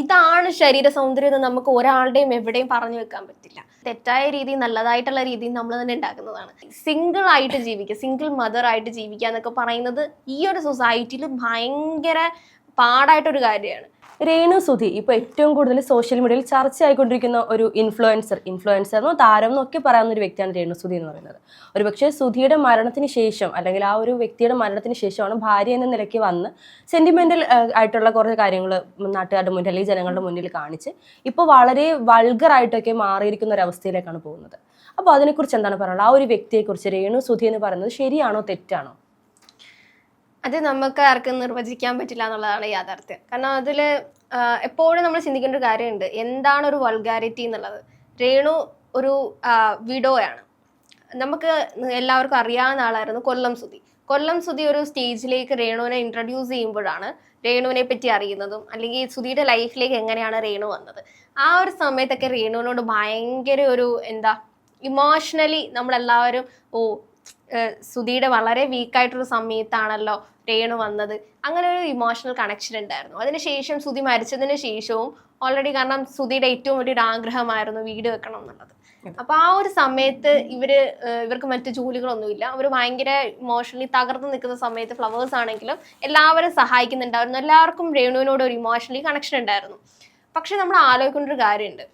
ഇതാണ് ശരീര സൗന്ദര്യം എന്ന് നമുക്ക് ഒരാളുടെയും എവിടെയും പറഞ്ഞു വെക്കാൻ പറ്റില്ല. തെറ്റായ രീതി നല്ലതായിട്ടുള്ള രീതി നമ്മൾ തന്നെ ഉണ്ടാക്കുന്നതാണ്. സിംഗിൾ ആയിട്ട് ജീവിക്കുക സിംഗിൾ മദർ ആയിട്ട് ജീവിക്കുക എന്നൊക്കെ പറയുന്നത് ഈ ഒരു സൊസൈറ്റിയിൽ ഭയങ്കര പാടായിട്ടൊരു കാര്യമാണ്. രേണു സുധി ഇപ്പൊ ഏറ്റവും കൂടുതൽ സോഷ്യൽ മീഡിയയിൽ ചർച്ചയായിക്കൊണ്ടിരിക്കുന്ന ഒരു ഇൻഫ്ലുവൻസർ ഇൻഫ്ലുവൻസർ എന്നോ താരം എന്നൊക്കെ പറയാവുന്ന ഒരു വ്യക്തിയാണ് രേണു സുധി എന്ന് പറയുന്നത്. ഒരു പക്ഷേ സുധിയുടെ മരണത്തിന് ശേഷം അല്ലെങ്കിൽ ആ ഒരു വ്യക്തിയുടെ മരണത്തിന് ശേഷമാണ് ഭാര്യ എന്ന നിലയ്ക്ക് വന്ന് സെന്റിമെന്റൽ ആയിട്ടുള്ള കുറേ കാര്യങ്ങൾ നാട്ടുകാരുടെ മുന്നിൽ അല്ലെങ്കിൽ ജനങ്ങളുടെ മുന്നിൽ കാണിച്ച് ഇപ്പോൾ വളരെ വൾഗർ ആയിട്ടൊക്കെ മാറിയിരിക്കുന്ന ഒരു അവസ്ഥയിലേക്കാണ് പോകുന്നത്. അപ്പോൾ അതിനെക്കുറിച്ച് എന്താണ് പറയുന്നത് ആ ഒരു വ്യക്തിയെക്കുറിച്ച് രേണു സുധി എന്ന് പറയുന്നത് ശരിയാണോ തെറ്റാണോ? അത് നമുക്ക് ആർക്കും നിർവചിക്കാൻ പറ്റില്ല എന്നുള്ളതാണ് യാഥാർത്ഥ്യം. കാരണം അതിൽ എപ്പോഴും നമ്മൾ ചിന്തിക്കേണ്ട ഒരു കാര്യമുണ്ട്. എന്താണ് ഒരു വൾഗാരിറ്റി എന്നുള്ളത്? രേണു ഒരു വിഡോയാണ് നമുക്ക് എല്ലാവർക്കും അറിയാവുന്ന ആളായിരുന്നു കൊല്ലം സുധി. കൊല്ലം സുധി ഒരു സ്റ്റേജിലേക്ക് രേണുവിനെ ഇൻട്രൊഡ്യൂസ് ചെയ്യുമ്പോഴാണ് രേണുവിനെ പറ്റി അറിയുന്നതും അല്ലെങ്കിൽ സുധിയുടെ ലൈഫിലേക്ക് എങ്ങനെയാണ് രേണു വന്നത്. ആ ഒരു സമയത്തൊക്കെ രേണുവിനോട് ഭയങ്കര ഒരു എന്താ ഇമോഷണലി നമ്മളെല്ലാവരും ഓ സുധിയുടെ വളരെ വീക്കായിട്ടൊരു സമയത്താണല്ലോ രേണു വന്നത്. അങ്ങനെ ഒരു ഇമോഷണൽ കണക്ഷൻ ഉണ്ടായിരുന്നു. അതിനുശേഷം സുധി മരിച്ചതിന് ശേഷവും ഓൾറെഡി കാരണം സുധിയുടെ ഏറ്റവും വലിയൊരു ആഗ്രഹമായിരുന്നു വീട് വെക്കണം എന്നുള്ളത്. അപ്പൊ ആ ഒരു സമയത്ത് ഇവർ ഇവർക്ക് മറ്റു ജോലികളൊന്നുമില്ല. അവർ ഭയങ്കര ഇമോഷണലി തകർന്നു നിൽക്കുന്ന സമയത്ത് ഫ്ലവേഴ്സ് ആണെങ്കിലും എല്ലാവരും സഹായിക്കുന്നുണ്ടായിരുന്നു. എല്ലാവർക്കും രേണുവിനോട് ഒരു ഇമോഷണലി കണക്ഷൻ ഉണ്ടായിരുന്നു. പക്ഷെ നമ്മൾ ആലോചിക്കേണ്ട ഒരു കാര്യമുണ്ട്.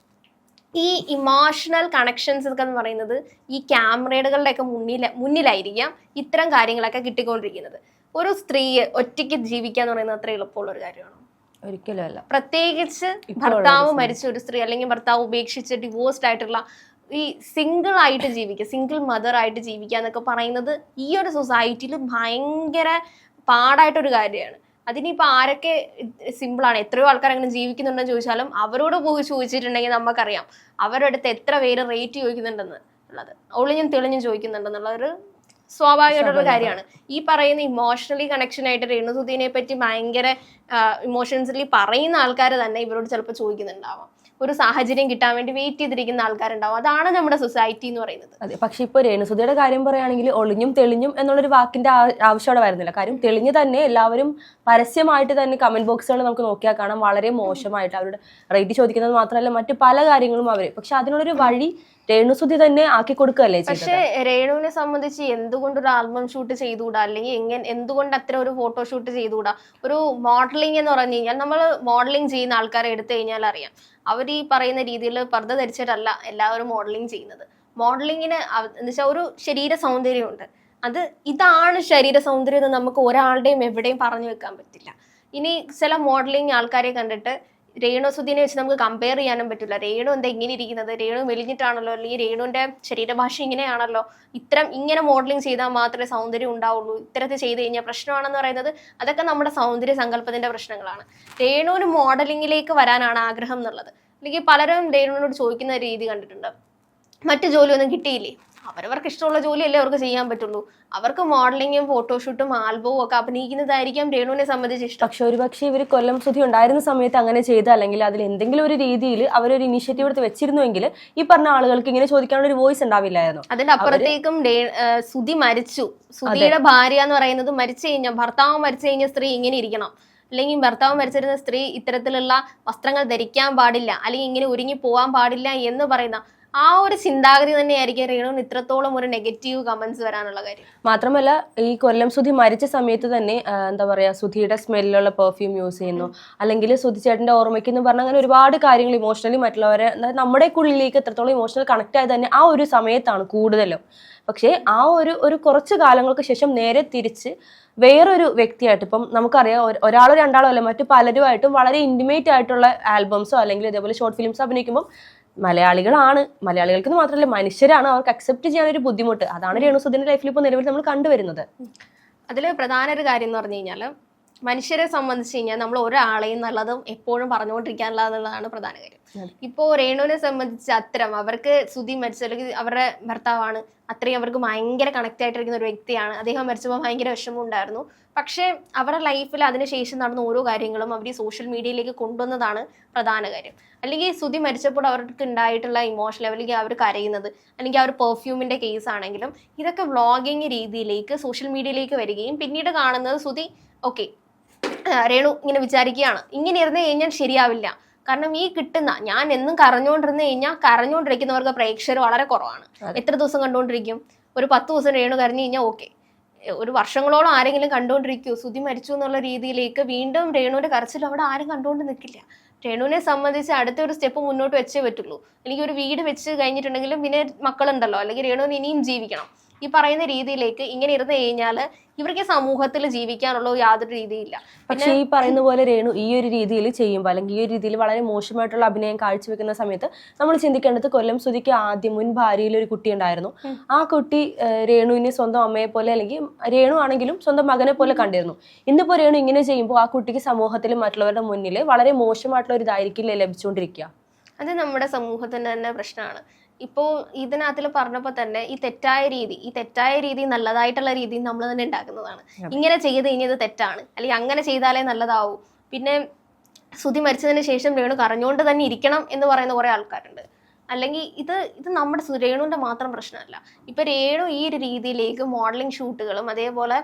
ഈ ഇമോഷണൽ കണക്ഷൻസ് ഒക്കെ എന്ന് പറയുന്നത് ഈ ക്യാമറകളുടെയൊക്കെ മുന്നിൽ മുന്നിലായിരിക്കാം ഇത്തരം കാര്യങ്ങളൊക്കെ കിട്ടിക്കൊണ്ടിരിക്കുന്നത്. ഒരു സ്ത്രീയെ ഒറ്റയ്ക്ക് ജീവിക്കുക എന്ന് പറയുന്നത് അത്ര എളുപ്പമുള്ള ഒരു കാര്യമാണ്? ഒരിക്കലുമല്ല പ്രത്യേകിച്ച് ഭർത്താവ് മരിച്ച ഒരു സ്ത്രീ അല്ലെങ്കിൽ ഭർത്താവ് ഉപേക്ഷിച്ച് ഡിവോഴ്സ്ഡ് ആയിട്ടുള്ള ഈ സിംഗിൾ ആയിട്ട് ജീവിക്കുക സിംഗിൾ മദർ ആയിട്ട് ജീവിക്കുക എന്നൊക്കെ പറയുന്നത് ഈ ഒരു സൊസൈറ്റിയിൽ ഭയങ്കര പാടായിട്ടൊരു കാര്യമാണ്. അതിനിപ്പോൾ ആരൊക്കെ സിമ്പിളാണ് എത്രയോ ആൾക്കാർ അങ്ങനെ ജീവിക്കുന്നുണ്ടെന്ന് ചോദിച്ചാലും അവരോട് പോയി ചോദിച്ചിട്ടുണ്ടെങ്കിൽ നമുക്കറിയാം അവരുടെ അടുത്ത് എത്ര പേര് റേറ്റ് ചോദിക്കുന്നുണ്ടെന്ന് ഉള്ളത്. ഒളിഞ്ഞും തെളിഞ്ഞും ചോദിക്കുന്നുണ്ടെന്നുള്ള ഒരു സ്വാഭാവികമായിട്ടുള്ള കാര്യമാണ്. ഈ പറയുന്ന ഇമോഷണലി കണക്ഷൻ ആയിട്ട് രേണുസുദീനെ പറ്റി ഭയങ്കര ഇമോഷൻസിലി പറയുന്ന ആൾക്കാർ തന്നെ ഇവരോട് ചിലപ്പോൾ ചോദിക്കുന്നുണ്ടാവാം. ഒരു സാഹചര്യം കിട്ടാൻ വേണ്ടി വെയിറ്റ് ചെയ്തിരിക്കുന്ന ആൾക്കാരുണ്ടാവും. അതാണ് നമ്മുടെ സൊസൈറ്റി എന്ന് പറയുന്നത്. അതെ പക്ഷെ ഇപ്പോൾ രേണുസുധയുടെ കാര്യം പറയുകയാണെങ്കിൽ ഒളിഞ്ഞും തെളിഞ്ഞും എന്നുള്ളൊരു വാക്കിന്റെ ആവശ്യം അവിടെ വരുന്നില്ല. കാര്യം തെളിഞ്ഞ് തന്നെ എല്ലാവരും പരസ്യമായിട്ട് തന്നെ കമന്റ് ബോക്സുകൾ നമുക്ക് നോക്കിയാൽ കാണാം. വളരെ മോശമായിട്ട് അവരുടെ റേറ്റ് ചോദിക്കുന്നത് മാത്രമല്ല മറ്റു പല കാര്യങ്ങളും അവർ പക്ഷെ അതിനുള്ളൊരു വഴി രേണുസുതി തന്നെ ആക്കി കൊടുക്കുകയല്ലേ പക്ഷേ രേണുവിനെ സംബന്ധിച്ച് എന്തുകൊണ്ട് ഒരു ആൽബം ഷൂട്ട് ചെയ്തുകൂടാ? അല്ലെങ്കിൽ എങ്ങനെ എന്തുകൊണ്ട് അത്ര ഒരു ഫോട്ടോ ഷൂട്ട് ചെയ്തുകൂടാ? ഒരു മോഡലിംഗ് എന്ന് പറഞ്ഞു കഴിഞ്ഞാൽ നമ്മൾ മോഡലിംഗ് ചെയ്യുന്ന ആൾക്കാരെ എടുത്തു കഴിഞ്ഞാൽ അറിയാം. അവർ ഈ പറയുന്ന രീതിയിൽ പർദ്ദ ധരിച്ചിട്ടല്ല എല്ലാവരും മോഡലിംഗ് ചെയ്യുന്നത്. മോഡലിങ്ങിന് എന്ന് വെച്ചാൽ ഒരു ശരീര സൗന്ദര്യമുണ്ട്. അത് ഇതാണ് ശരീര സൗന്ദര്യം എന്ന് നമുക്ക് ഒരാളുടെയും എവിടെയും പറഞ്ഞു വെക്കാൻ പറ്റില്ല. ഇനി ചില മോഡലിംഗ് ആൾക്കാരെ കണ്ടിട്ട് രേണു സുധീനെ വെച്ച് നമുക്ക് കമ്പയർ ചെയ്യാനും പറ്റില്ല. രേണു എന്താ ഇങ്ങനെ ഇരിക്കുന്നത്? രേണു മെലിഞ്ഞിട്ടാണല്ലോ? അല്ലെങ്കിൽ രേണുവിന്റെ ശരീരഭാഷ ഇങ്ങനെയാണല്ലോ? ഇത്തരം ഇങ്ങനെ മോഡലിംഗ് ചെയ്താൽ മാത്രമേ സൗന്ദര്യം ഉണ്ടാവുള്ളൂ. ഇത്തരത്തിൽ ചെയ്ത് കഴിഞ്ഞാൽ പ്രശ്നമാണെന്ന് പറയുന്നത് അതൊക്കെ നമ്മുടെ സൗന്ദര്യ സങ്കല്പത്തിന്റെ പ്രശ്നങ്ങളാണ്. രേണുവിന് മോഡലിംഗിലേക്ക് വരാനാണ് ആഗ്രഹം എന്നുള്ളത്. അല്ലെങ്കിൽ പലരും രേണുവിനോട് ചോദിക്കുന്ന രീതി കണ്ടിട്ടുണ്ട്. മറ്റു ജോലിയൊന്നും കിട്ടിയില്ലേ? അവരവർക്ക് ഇഷ്ടമുള്ള ജോലിയല്ലേ അവർക്ക് ചെയ്യാൻ പറ്റുള്ളൂ. അവർക്ക് മോഡലിങ്ങും ഫോട്ടോഷൂട്ടും ആൽബവും ഒക്കെ അഭിനയിക്കുന്നതായിരിക്കാം രേണുവിനെ സംബന്ധിച്ച് ഇഷ്ടം. പക്ഷെ ഒരുപക്ഷെ ഇവർ കൊല്ലം സുധി ഉണ്ടായിരുന്ന സമയത്ത് അങ്ങനെ ചെയ്ത അല്ലെങ്കിൽ അതിൽ എന്തെങ്കിലും ഒരു രീതിയിൽ അവരൊരു ഇനിഷ്യേറ്റീവ് എടുത്ത് വെച്ചിരുന്നുവെങ്കിൽ ഈ പറഞ്ഞ ആളുകൾക്ക് ഇങ്ങനെ ചോദിക്കാനുള്ള ഒരു വോയിസ് ഉണ്ടാവില്ലായിരുന്നു. അതിന്റെ അപ്പുറത്തേക്കും സുധി മരിച്ചു. സുധിയുടെ ഭാര്യ എന്ന് പറയുന്നത് മരിച്ചു കഴിഞ്ഞാൽ ഭർത്താവ് മരിച്ചു കഴിഞ്ഞ സ്ത്രീ ഇങ്ങനെ ഇരിക്കണം. അല്ലെങ്കിൽ ഭർത്താവ് മരിച്ചിരുന്ന സ്ത്രീ ഇത്തരത്തിലുള്ള വസ്ത്രങ്ങൾ ധരിക്കാൻ പാടില്ല അല്ലെങ്കിൽ ഇങ്ങനെ ഒരുങ്ങി പോകാൻ പാടില്ല എന്ന് പറയുന്ന ആ ഒരു ചിന്താഗതി തന്നെയായിരിക്കും രേണുവിന് ഇത്രത്തോളം ഒരു നെഗറ്റീവ് കമന്റ്സ് വരാനുള്ള കാര്യം. മാത്രമല്ല ഈ കൊല്ലം സുധി മരിച്ച സമയത്ത് തന്നെ എന്താ പറയാ സുധിയുടെ സ്മെല്ലുള്ള പെർഫ്യൂം യൂസ് ചെയ്യുന്നു. അല്ലെങ്കിൽ സുധി ചേട്ടന്റെ ഓർമ്മയ്ക്ക് എന്ന് പറഞ്ഞാൽ അങ്ങനെ ഒരുപാട് കാര്യങ്ങൾ ഇമോഷണലി മറ്റുള്ളവരെ നമ്മുടെ ഉള്ളിലേക്ക് എത്രത്തോളം ഇമോഷണൽ കണക്ട് ആയത് തന്നെ ആ ഒരു സമയത്താണ് കൂടുതലും. പക്ഷേ ആ ഒരു ഒരു കുറച്ച് കാലങ്ങൾക്ക് ശേഷം നേരെ തിരിച്ച് വേറൊരു വ്യക്തിയായിട്ട് ഇപ്പം നമുക്കറിയാം ഒരാളോ രണ്ടാളോ അല്ല മറ്റു പലരുമായിട്ടും വളരെ ഇന്റിമേറ്റ് ആയിട്ടുള്ള ആൽബംസോ അല്ലെങ്കിൽ ഇതേപോലെ ഷോർട്ട് ഫിലിംസ് അഭിനയിക്കുമ്പോൾ മലയാളികളാണ്. മലയാളികൾക്ക് മാത്രമല്ല മനുഷ്യരാണ്. അവർക്ക് അക്സെപ്റ്റ് ചെയ്യാൻ ഒരു ബുദ്ധിമുട്ട്. അതാണ് രേണുസുദിന്റെ ലൈഫിൽ ഇപ്പോൾ നിലവിൽ നമ്മൾ കണ്ടുവരുന്നത്. അതിൽ പ്രധാന ഒരു കാര്യം എന്ന് പറഞ്ഞു കഴിഞ്ഞാൽ മനുഷ്യരെ സംബന്ധിച്ച് കഴിഞ്ഞാൽ നമ്മൾ ഒരാളെയും നല്ലതും എപ്പോഴും പറഞ്ഞുകൊണ്ടിരിക്കാനുള്ളതാണ് പ്രധാന കാര്യം. ഇപ്പോ രേണുവിനെ സംബന്ധിച്ച് അത്തരം അവർക്ക് സുധി മരിച്ചു അല്ലെങ്കിൽ അവരുടെ ഭർത്താവാണ് അത്രയും അവർക്ക് ഭയങ്കര കണക്ട് ആയിട്ടിരിക്കുന്ന ഒരു വ്യക്തിയാണ്. അദ്ദേഹം മരിച്ചപ്പോൾ ഭയങ്കര വിഷമം ഉണ്ടായിരുന്നു പക്ഷേ അവരുടെ ലൈഫിൽ അതിനുശേഷം നടന്ന ഓരോ കാര്യങ്ങളും അവർ സോഷ്യൽ മീഡിയയിലേക്ക് കൊണ്ടുവന്നതാണ് പ്രധാന കാര്യം. അല്ലെങ്കിൽ സുധി മരിച്ചപ്പോൾ അവർക്ക് ഉണ്ടായിട്ടുള്ള ഇമോഷൻ അല്ലെങ്കിൽ അവർ കരയുന്നത് അല്ലെങ്കിൽ അവർ പെർഫ്യൂമിന്റെ കേസ് ആണെങ്കിലും ഇതൊക്കെ വ്ളോഗിങ് രീതിയിലേക്ക് സോഷ്യൽ മീഡിയയിലേക്ക് വരികയും പിന്നീട് കാണുന്നത് സുധി ഓക്കെ രേണു ഇങ്ങനെ വിചാരിക്കുകയാണ്. ഇങ്ങനെ ഇരുന്ന് കഴിഞ്ഞാൽ ശരിയാവില്ല. കാരണം ഈ കിട്ടുന്ന ഞാൻ എന്നും കരഞ്ഞുകൊണ്ടിരുന്ന് കഴിഞ്ഞാൽ കരഞ്ഞുകൊണ്ടിരിക്കുന്നവർക്ക് പ്രേക്ഷകർ വളരെ കുറവാണ്. എത്ര ദിവസം കണ്ടുകൊണ്ടിരിക്കും ഒരു പത്ത് ദിവസം രേണു കരഞ്ഞു കഴിഞ്ഞാൽ ഓക്കെ. ഒരു വർഷങ്ങളോളം ആരെങ്കിലും കണ്ടുകൊണ്ടിരിക്കൂ സുതി മരിച്ചു എന്നുള്ള രീതിയിലേക്ക് വീണ്ടും രേണുവിന്റെ കരച്ചിൽ അവിടെ ആരും കണ്ടുകൊണ്ട് നിൽക്കില്ല രേണുവിനെ സംബന്ധിച്ച് അടുത്ത ഒരു സ്റ്റെപ്പ് മുന്നോട്ട് വെച്ചേ പറ്റുള്ളൂ. ഒരു വീട് വെച്ച് കഴിഞ്ഞിട്ടുണ്ടെങ്കിലും പിന്നെ മക്കളുണ്ടല്ലോ. അല്ലെങ്കിൽ രേണുവിന് ഇനിയും ജീവിക്കണം. ഈ പറയുന്ന രീതിയിലേക്ക് ഇങ്ങനെ ഇരുന്ന് കഴിഞ്ഞാൽ ഇവർക്ക് സമൂഹത്തിൽ ജീവിക്കാനുള്ള യാതൊരു രീതിയില്ല. പക്ഷേ ഈ പറയുന്ന പോലെ രേണു ഈ ഒരു രീതിയിൽ ചെയ്യുമ്പോൾ അല്ലെങ്കിൽ ഈ ഒരു രീതിയിൽ വളരെ മോശമായിട്ടുള്ള അഭിനയം കാഴ്ചവെക്കുന്ന സമയത്ത് നമ്മൾ ചിന്തിക്കേണ്ടത് കൊല്ലം സ്തുതിക്ക് ആദ്യം മുൻ ഭാര്യയിൽ ഒരു കുട്ടി ഉണ്ടായിരുന്നു. ആ കുട്ടി രേണുവിനെ സ്വന്തം അമ്മയെ പോലെ അല്ലെങ്കിൽ രേണു ആണെങ്കിലും സ്വന്തം മകനെ പോലെ കണ്ടിരുന്നു. ഇന്നിപ്പോ രേണു ഇങ്ങനെ ചെയ്യുമ്പോൾ ആ കുട്ടിക്ക് സമൂഹത്തിൽ മറ്റുള്ളവരുടെ മുന്നിൽ വളരെ മോശമായിട്ടുള്ള ഒരു ഇതായിരിക്കില്ലേ ലഭിച്ചുകൊണ്ടിരിക്കുക? അത് നമ്മുടെ സമൂഹത്തിന് തന്നെ പ്രശ്നമാണ്. ഇപ്പോൾ ഇതിനകത്തിൽ പറഞ്ഞപ്പോൾ തന്നെ ഈ തെറ്റായ രീതി ഈ തെറ്റായ രീതി നല്ലതായിട്ടുള്ള രീതി നമ്മൾ തന്നെ ഉണ്ടാക്കുന്നതാണ്. ഇങ്ങനെ ചെയ്ത് കഴിഞ്ഞത് തെറ്റാണ്. അല്ലെങ്കിൽ അങ്ങനെ ചെയ്താലേ നല്ലതാവൂ. പിന്നെ ശ്രുതി മരിച്ചതിന് ശേഷം രേണു കറഞ്ഞുകൊണ്ട് തന്നെ ഇരിക്കണം എന്ന് പറയുന്ന കുറേ ആൾക്കാരുണ്ട്. അല്ലെങ്കിൽ ഇത് ഇത് നമ്മുടെ രേണുവിന്റെ മാത്രം പ്രശ്നമല്ല. ഇപ്പൊ രേണു ഈ ഒരു രീതിയിലേക്ക് മോഡലിംഗ് ഷൂട്ടുകളും അതേപോലെ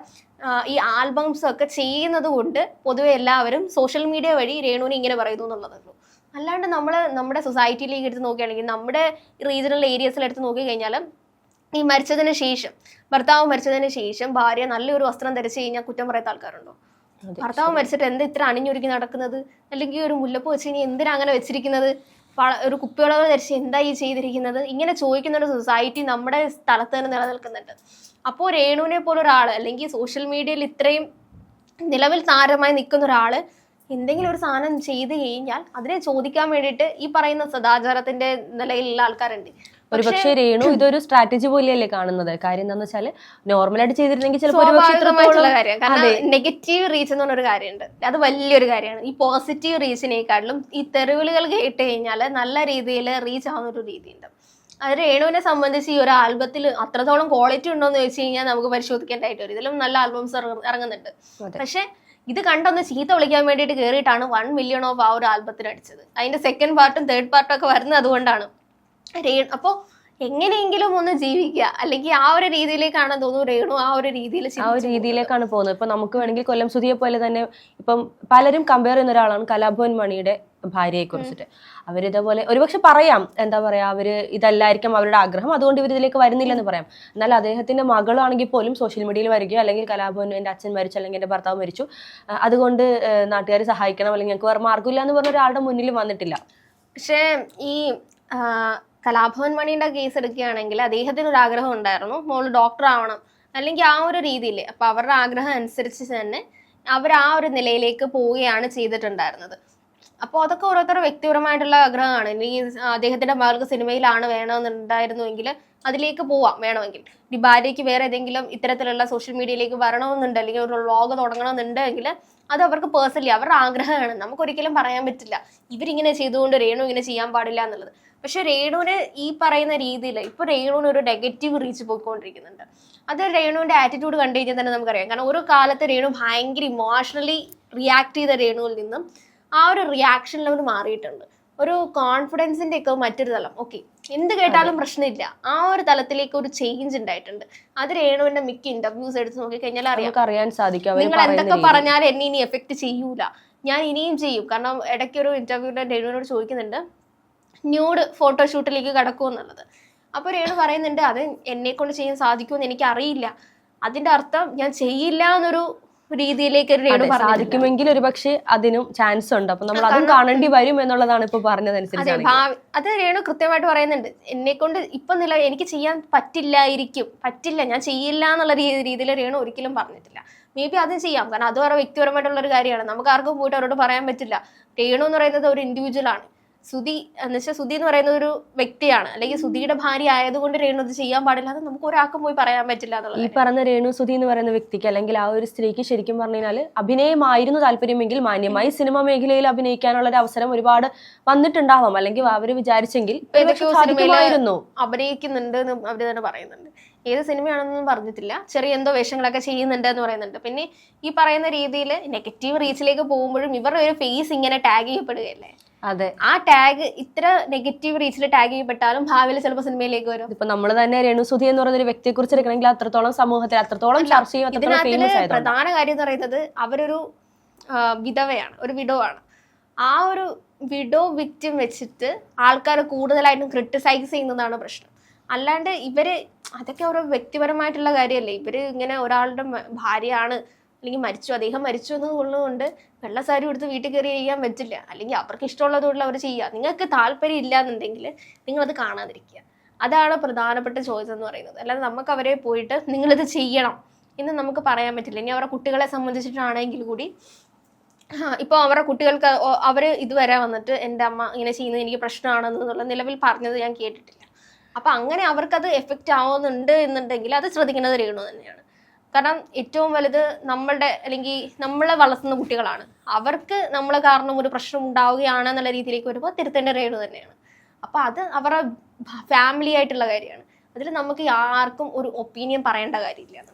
ഈ ആൽബംസും ഒക്കെ ചെയ്യുന്നത് കൊണ്ട് പൊതുവെ എല്ലാവരും സോഷ്യൽ മീഡിയ വഴി രേണുവിനെ ഇങ്ങനെ പറയുന്നു എന്നുള്ളതുള്ളൂ അല്ലാണ്ട് നമ്മൾ നമ്മുടെ സൊസൈറ്റിയിലേക്ക് എടുത്ത് നോക്കുകയാണെങ്കിൽ നമ്മുടെ റീജിയണൽ ഏരിയസിൽ എടുത്ത് നോക്കി കഴിഞ്ഞാൽ ഈ മരിച്ചതിന് ശേഷം ഭർത്താവ് മരിച്ചതിന് ശേഷം ഭാര്യ നല്ലൊരു വസ്ത്രം ധരിച്ചു കഴിഞ്ഞാൽ കുറ്റം പറയാത്ത ആൾക്കാരുണ്ടോ? ഭർത്താവ് മരിച്ചിട്ട് എന്താ ഇത്ര അണിഞ്ഞൊരുക്കി നടക്കുന്നത്? അല്ലെങ്കിൽ ഒരു മുല്ലപ്പ് വെച്ച് ഇനി എന്തിനാ അങ്ങനെ വെച്ചിരിക്കുന്നത്? ഒരു കുപ്പിവളവ് ധരിച്ച് എന്താ ഈ ചെയ്തിരിക്കുന്നത്? ഇങ്ങനെ ചോദിക്കുന്ന ഒരു സൊസൈറ്റി നമ്മുടെ സ്ഥലത്ത് തന്നെ നിലനിൽക്കുന്നുണ്ട്. അപ്പോൾ രേണുവിനെ പോലെ ഒരാൾ അല്ലെങ്കിൽ സോഷ്യൽ മീഡിയയിൽ ഇത്രയും നിലവിൽ താരമായി നിൽക്കുന്ന ഒരാൾ എന്തെങ്കിലും ഒരു സാധനം ചെയ്ത് കഴിഞ്ഞാൽ അതിനെ ചോദിക്കാൻ വേണ്ടിയിട്ട് ഈ പറയുന്ന സദാചാരത്തിന്റെ നിലയിലുള്ള ആൾക്കാരുണ്ട്. ഒരുപക്ഷെ രേണു ഇതൊരു സ്ട്രാറ്റജി പോലെയല്ലേ കാണുന്നത്? കാര്യം എന്താണെന്ന് വെച്ചാൽ നോർമലായിട്ട് ചെയ്തിരുന്നെങ്കിൽ ചിലപ്പോൾ നെഗറ്റീവ് റീച്ച് എന്ന് പറഞ്ഞൊരു കാര്യമുണ്ട്. അത് വലിയൊരു കാര്യമാണ്. ഈ പോസിറ്റീവ് റീച്ചിനേക്കാളും ഈ തെറിവിളികൾ കേട്ട് കഴിഞ്ഞാൽ നല്ല രീതിയിൽ റീച്ച് ആവുന്ന ഒരു രീതിയുണ്ട്. അത് രേണുവിനെ സംബന്ധിച്ച് ഈ ഒരു ആൽബത്തിൽ അത്രത്തോളം ക്വാളിറ്റി ഉണ്ടോ എന്ന് ചോദിച്ചു കഴിഞ്ഞാൽ നമുക്ക് പരിശോധിക്കേണ്ടതായിട്ട് വരും. ഇതിലും നല്ല ആൽബംസ് ഇറങ്ങുന്നുണ്ട്. പക്ഷെ ഇത് കണ്ടൊന്ന് ചീത്ത വിളിക്കാൻ വേണ്ടിയിട്ട് കയറിയിട്ടാണ് വൺ മില്യൺ ഓഫ് ആ ഒരു ആൽബത്തിന് അടിച്ചത് അതിന്റെ സെക്കൻഡ് പാർട്ടും തേർഡ് പാർട്ടും ഒക്കെ വരുന്നത് അതുകൊണ്ടാണ്. രേ- അപ്പോ എങ്ങനെയെങ്കിലും ഒന്ന് ജീവിക്കുക. അല്ലെങ്കിൽ ആ ഒരു രീതിയിലേക്കാണ് തോന്നുന്നു രേണു ആ ഒരു രീതിയിൽ ആ ഒരു രീതിയിലേക്കാണ് പോകുന്നത്. ഇപ്പൊ നമുക്ക് വേണമെങ്കിൽ കൊല്ലം സുധിയെ പോലെ തന്നെ ഇപ്പം പലരും കമ്പയർ ചെയ്യുന്ന ഒരാളാണ് കലാഭവൻ മണിയുടെ ഭാര്യയെ കുറിച്ചിട്ട്. അവരിതേപോലെ ഒരുപക്ഷെ പറയാം. എന്താ പറയാ അവർ ഇതല്ലായിരിക്കും അവരുടെ ആഗ്രഹം. അതുകൊണ്ട് ഇവർ ഇതിലേക്ക് വരുന്നില്ലെന്ന് പറയാം. എന്നാൽ അദ്ദേഹത്തിന്റെ മകളാണെങ്കിൽ പോലും സോഷ്യൽ മീഡിയയിൽ വരികയോ അല്ലെങ്കിൽ കലാഭവൻ എന്റെ അച്ഛൻ മരിച്ചു അല്ലെങ്കിൽ എന്റെ ഭർത്താവ് മരിച്ചു അതുകൊണ്ട് നാട്ടുകാർ സഹായിക്കണം അല്ലെങ്കിൽ ഞങ്ങൾക്ക് വേറെ മാർഗമില്ല എന്ന് പറഞ്ഞ ഒരാളുടെ മുന്നിൽ വന്നിട്ടില്ല. പക്ഷേ ഈ കലാഭവൻ മണിയുടെ കേസ് എടുക്കുകയാണെങ്കിൽ അദ്ദേഹത്തിന് ഒരു ആഗ്രഹം ഉണ്ടായിരുന്നു. മോൾ ഡോക്ടർ ആവണം. അല്ലെങ്കിൽ ആ ഒരു രീതിയിൽ അപ്പൊ അവരുടെ ആഗ്രഹം അനുസരിച്ച് തന്നെ അവർ ആ ഒരു നിലയിലേക്ക് പോവുകയാണ് ചെയ്തിട്ടുണ്ടായിരുന്നത്. അപ്പോൾ അതൊക്കെ ഓരോരുത്തരുടെ വ്യക്തിപരമായിട്ടുള്ള ആഗ്രഹമാണ്. ഇനി അദ്ദേഹത്തിന്റെ മകൾക്ക് സിനിമയിലാണ് വേണമെന്നുണ്ടായിരുന്നുവെങ്കിൽ അതിലേക്ക് പോവാം വേണമെങ്കിൽ. ഈ ഭാര്യയ്ക്ക് വേറെ ഏതെങ്കിലും ഇത്തരത്തിലുള്ള സോഷ്യൽ മീഡിയയിലേക്ക് വരണമെന്നുണ്ട് അല്ലെങ്കിൽ ഒരു വ്ളോഗ് തുടങ്ങണമെന്നുണ്ടെങ്കിൽ അത് അവർക്ക് പേഴ്സണലി അവരുടെ ആഗ്രഹമാണ്. നമുക്ക് നമുക്കൊരിക്കലും പറയാൻ പറ്റില്ല. ഇവരിങ്ങനെ ചെയ്തുകൊണ്ട് രേണു ഇങ്ങനെ ചെയ്യാൻ പാടില്ല എന്നുള്ളത്. പക്ഷെ രേണുവിന് ഈ പറയുന്ന രീതിയിൽ ഇപ്പൊ രേണുവിന് ഒരു നെഗറ്റീവ് റീച്ച് പോയിക്കൊണ്ടിരിക്കുന്നുണ്ട്. അത് രേണുവിന്റെ ആറ്റിറ്റ്യൂഡ് കണ്ടു കഴിഞ്ഞാൽ തന്നെ നമുക്കറിയാം. കാരണം ഒരു കാലത്ത് രേണു ഭയങ്കര ഇമോഷണലി റിയാക്ട് ചെയ്ത രേണുവിൽ നിന്നും ആ ഒരു റിയാക്ഷൻ ലെവൽ മാറിയിട്ടുണ്ട്. ഒരു കോൺഫിഡൻസിന്റെ ഒക്കെ മറ്റൊരു തലം. ഓക്കെ എന്ത് കേട്ടാലും പ്രശ്നമില്ല. ആ ഒരു തലത്തിലേക്ക് ഒരു ചേഞ്ച് ഉണ്ടായിട്ടുണ്ട്. അത് രേണുവിന്റെ മിക്ക ഇന്റർവ്യൂസ് എടുത്ത് നോക്കിക്കഴിഞ്ഞാൽ അറിയാം. അറിയാൻ സാധിക്കും. നിങ്ങൾ എന്തൊക്കെ. പറഞ്ഞാലും എന്നെ ഇനി എഫക്ട് ചെയ്യൂല. ഞാൻ ഇനിയും ചെയ്യും. കാരണം ഇടയ്ക്ക് ഒരു ഇന്റർവ്യൂവിൽ രേണുവിനോട് ചോദിക്കുന്നുണ്ട് ന്യൂഡ് ഫോട്ടോഷൂട്ടിലേക്ക് കടക്കും എന്നുള്ളത്? അപ്പൊ രേണു പറയുന്നുണ്ട് അത് എന്നെ കൊണ്ട് ചെയ്യാൻ സാധിക്കുമെന്ന് എനിക്ക് അറിയില്ല അതിന്റെ അർത്ഥം ഞാൻ ചെയ്യില്ല എന്നൊരു രീതിയിലേക്ക് ഒരു രേണു അതെ, പറഞ്ഞിട്ടുണ്ട് അതിനും ചാൻസ് ഉണ്ട്. അപ്പൊ നമ്മൾ അതും കാണേണ്ടി വരും എന്നുള്ളതാണ് ഇപ്പൊ പറഞ്ഞതനുസരിച്ച് അത് രേണു കൃത്യമായിട്ട് പറയുന്നുണ്ട്. എന്നെ കൊണ്ട് ഇപ്പൊ നില എനിക്ക് ചെയ്യാൻ പറ്റില്ലായിരിക്കും. പറ്റില്ല ഞാൻ ചെയ്യില്ല എന്നുള്ള രീതിയിൽ രേണു ഒരിക്കലും പറഞ്ഞിട്ടില്ല. മേ ബി അതും ചെയ്യാം. കാരണം അത് വേറെ വ്യക്തിപരമായിട്ടുള്ള ഒരു കാര്യമാണ്. നമുക്ക് ആർക്കും പോയിട്ട് അവരോട് പറയാൻ പറ്റില്ല. രേണു എന്ന് പറയുന്നത് ഒരു ഇൻഡിവിജ്വൽ ആണ്. സുധി എന്ന് വെച്ചാൽ സുധി എന്ന് പറയുന്ന ഒരു വ്യക്തിയാണ്. അല്ലെങ്കിൽ സുധിയുടെ ഭാര്യ ആയതുകൊണ്ട് രേണു അത് ചെയ്യാൻ പാടില്ല അത് നമുക്ക് ഒരാൾക്കും പോയി പറയാൻ പറ്റില്ല ഈ പറഞ്ഞ രേണു സുധി എന്ന് പറയുന്ന വ്യക്തിക്ക് അല്ലെങ്കിൽ ആ ഒരു സ്ത്രീക്ക് ശരിക്കും പറഞ്ഞു കഴിഞ്ഞാൽ അഭിനയമായിരുന്നു താല്പര്യമെങ്കിൽ മാന്യമായി സിനിമ മേഖലയിൽ അഭിനയിക്കാനുള്ള ഒരു അവസരം ഒരുപാട് വന്നിട്ടുണ്ടാവാം. അല്ലെങ്കിൽ അവർ വിചാരിച്ചെങ്കിൽ അഭിനയിക്കുന്നുണ്ട് എന്ന് അവർ തന്നെ പറയുന്നുണ്ട്. ഏത് സിനിമയാണെന്നൊന്നും പറഞ്ഞിട്ടില്ല. ചെറിയ എന്തോ വേഷങ്ങളൊക്കെ ചെയ്യുന്നുണ്ട് എന്ന് പറയുന്നുണ്ട്. പിന്നെ ഈ പറയുന്ന രീതിയിൽ നെഗറ്റീവ് റീച്ചിലേക്ക് പോകുമ്പോഴും ഇവരുടെ ഒരു ഫേസ് ഇങ്ങനെ ടാഗ് ചെയ്യപ്പെടുകയല്ലേ? അതെ. ആ ടാഗ് ഇത്ര നെഗറ്റീവ് റീച്ചിൽ ടാഗ് ചെയ്യപ്പെട്ടാലും ഭാവിയിൽ ചിലപ്പോൾ സിനിമയിലേക്ക് വരും. ഇപ്പൊ നമ്മൾ തന്നെ രേണു സുധി എന്ന് പറയുന്ന ഒരു വ്യക്തിയെ കുറിച്ച് എടുക്കണമെങ്കിൽ അത്രത്തോളം സമൂഹത്തിൽ അത്രത്തോളം ചർച്ച ചെയ്യും പ്രധാന കാര്യം എന്ന് പറയുന്നത് അവരൊരു വിധവയാണ് ഒരു വിഡോ ആണ് ആ ഒരു വിഡോ വിക്റ്റിം വെച്ചിട്ട് ആൾക്കാർ കൂടുതലായിട്ടും ക്രിട്ടിസൈസ് ചെയ്യുന്നതാണ് പ്രശ്നം. അല്ലാണ്ട് ഇവർ അതൊക്കെ ഓരോ വ്യക്തിപരമായിട്ടുള്ള കാര്യമല്ലേ ഇവർ ഇങ്ങനെ ഒരാളുടെ ഭാര്യയാണ് അല്ലെങ്കിൽ മരിച്ചു അദ്ദേഹം മരിച്ചു എന്നുള്ളതുകൊണ്ട് വെള്ളസാരി എടുത്ത് വീട്ടിൽ കയറി ചെയ്യാൻ പറ്റില്ല. അല്ലെങ്കിൽ അവർക്ക് ഇഷ്ടമുള്ളതുകൊണ്ട് അവർ ചെയ്യുക. നിങ്ങൾക്ക് താല്പര്യം ഇല്ല എന്നുണ്ടെങ്കിൽ നിങ്ങളത് കാണാതിരിക്കുക. അതാണ് പ്രധാനപ്പെട്ട ചോയ്സ് എന്ന് പറയുന്നത്. അല്ലാതെ നമുക്ക് അവരെ പോയിട്ട് നിങ്ങളിത് ചെയ്യണം എന്ന് നമുക്ക് പറയാൻ പറ്റില്ല. ഇനി അവരുടെ കുട്ടികളെ സംബന്ധിച്ചിട്ടാണെങ്കിൽ കൂടി ഇപ്പോൾ അവരുടെ കുട്ടികൾക്ക് അവർ ഇതുവരെ വന്നിട്ട് എന്റെ അമ്മ ഇങ്ങനെ ചെയ്യുന്നത് എനിക്ക് പ്രശ്നമാണെന്നുള്ള നിലവിൽ പറഞ്ഞത് ഞാൻ കേട്ടിട്ടില്ല. അപ്പം അങ്ങനെ അവർക്കത് എഫക്റ്റ് ആവുന്നുണ്ട് എന്നുണ്ടെങ്കിൽ അത് ശ്രദ്ധിക്കുന്നത് രേണു തന്നെയാണ്. കാരണം ഏറ്റവും വലുത് നമ്മളുടെ അല്ലെങ്കിൽ നമ്മളെ വളർത്തുന്ന കുട്ടികളാണ്. അവർക്ക് നമ്മളെ കാരണം ഒരു പ്രശ്നം ഉണ്ടാവുകയാണ് എന്നുള്ള രീതിയിലേക്ക് വരുമ്പോൾ തിരുത്തേണ്ട റേഡ് തന്നെയാണ്. അപ്പം അത് അവരുടെ ഫാമിലി ആയിട്ടുള്ള കാര്യമാണ്. അതിൽ നമുക്ക് ആർക്കും ഒരു ഒപ്പീനിയൻ പറയേണ്ട കാര്യമില്ല.